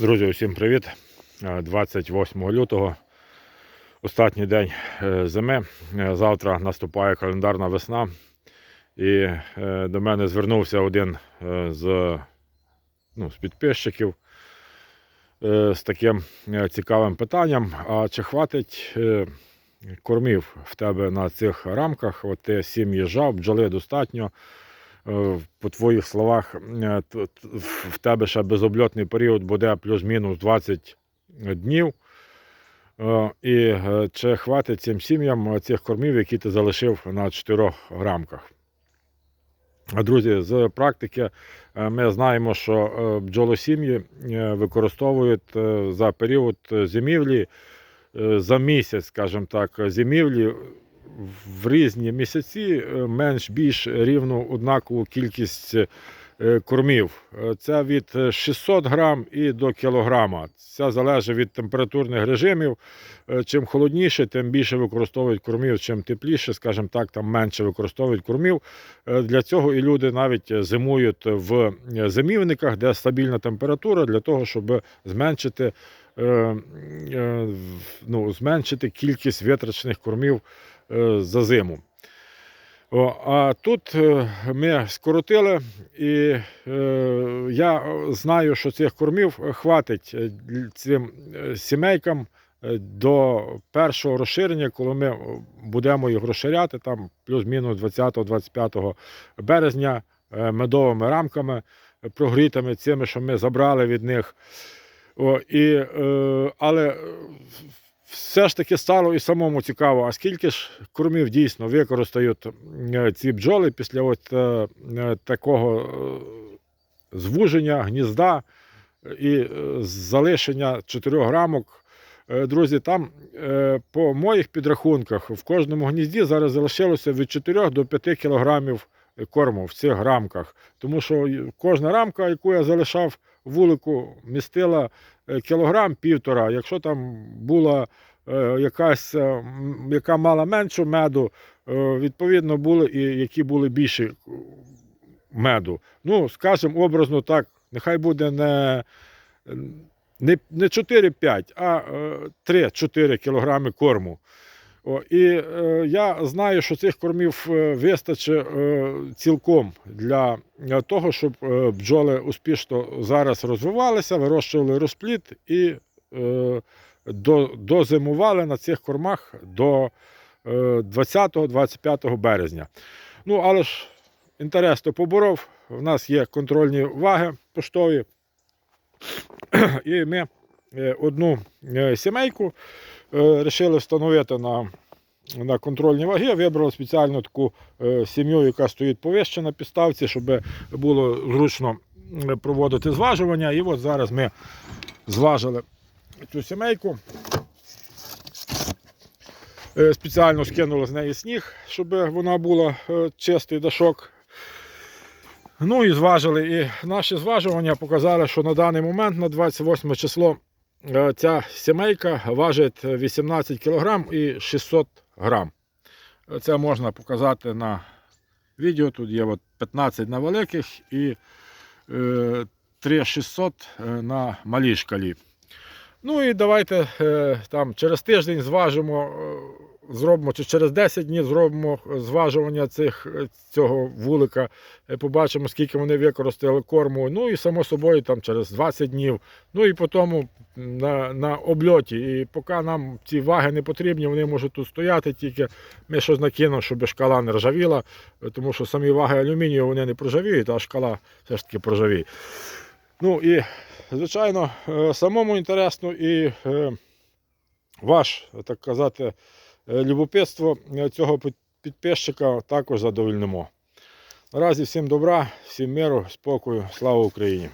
Друзі, усім привіт! Е, 28 лютого, останній день е, зими. Е, Завтра наступає календарна весна. І е, до мене звернувся один е, з, ну, з підписчиків е, з таким е, цікавим питанням: а чи хватить е, кормів в тебе на цих рамках? От ти сім їжджав, бджоли достатньо. Е, По твоїх словах, е, в тебе ще безобльотний період буде плюс-мінус 20 днів. Е, І чи хватить цим сім'ям цих кормів, які ти залишив на 4 рамках? Друзі, з практики ми знаємо, що бджолосім'ї використовують за період зимівлі, за місяць, скажімо так, зимівлі в різні місяці е, менш-більш рівну однакову кількість е, кормів. Е, Це від е, 600 грам і до кілограма. Це залежить від температурних режимів. Чим холодніше, тим більше використовують кормів, чим тепліше, скажімо так, там менше використовують кормів. Для цього і люди навіть зимують в зимівниках, де стабільна температура, для того, щоб зменшити, ну, зменшити кількість витрачених кормів за зиму. А тут е, ми скоротили, і е, я знаю, що цих кормів хватить е, цим е, сімейкам е, до першого розширення, коли ми будемо їх розширяти, там плюс-мінус 20-25 березня е, медовими рамками, е, прогрітими цими, що ми забрали від них. О, і, е, але е, все ж таки стало і самому цікаво, а скільки ж кормів дійсно використають е, ці бджоли після от, е, е, такого звуження гнізда і залишення чотирьох рамок. Друзі, там по моїх підрахунках в кожному гнізді зараз залишилося від 4 до 5 кілограмів корму в цих рамках. Тому що кожна рамка, яку я залишав вулику, містила е, кілограм півтора. Якщо там була е, якась, е, яка мала меншу меду, відповідно були і які були більші меду. Ну, скажімо, образно так, нехай буде не, не, не 4-5, а е, 3-4 кілограми корму. О, і е, я знаю, що цих кормів е, вистачить е, цілком для того, щоб е, бджоли успішно зараз розвивалися, вирощували розплід і е, до, дозимували на цих кормах до е, 20-25 березня. Ну, але ж інтерес то поборов. У нас є контрольні ваги поштові. І ми е, одну е, сімейку вирішили встановити на, на контрольні ваги. Вибрали спеціально таку е, сім'ю, яка стоїть повище на підставці, щоб було зручно е, проводити зважування. І от зараз ми зважили цю сімейку. Е, Спеціально скинули з неї сніг, щоб вона була е, чистий дашок. Ну і зважили. І наші зважування показали, що на даний момент, на 28 число, е, ця сімейка важить 18 кг і 600 грам. Е, Це можна показати на відео. Тут є от 15 на великих і е, 3600 е, на малій шкалі. Ну і давайте е, там через тиждень зважимо, е, зробимо, чи через 10 днів зробимо зважування цих, цього вулика, е, побачимо, скільки вони використали корму. Ну і само собою там через 20 днів. Ну і потім на, на обльоті. І поки нам ці ваги не потрібні, вони можуть тут стояти, тільки ми щось накинемо, щоб шкала не ржавіла, тому що самі ваги алюмінію вони не проржавіють, а шкала все ж таки проржавіє. Ну і звичайно, е, самому інтересно і е, ваш, так казати, любопитство е, цього підписчика також задовольнимо. Наразі всім добра, всім миру, спокою, слава Україні!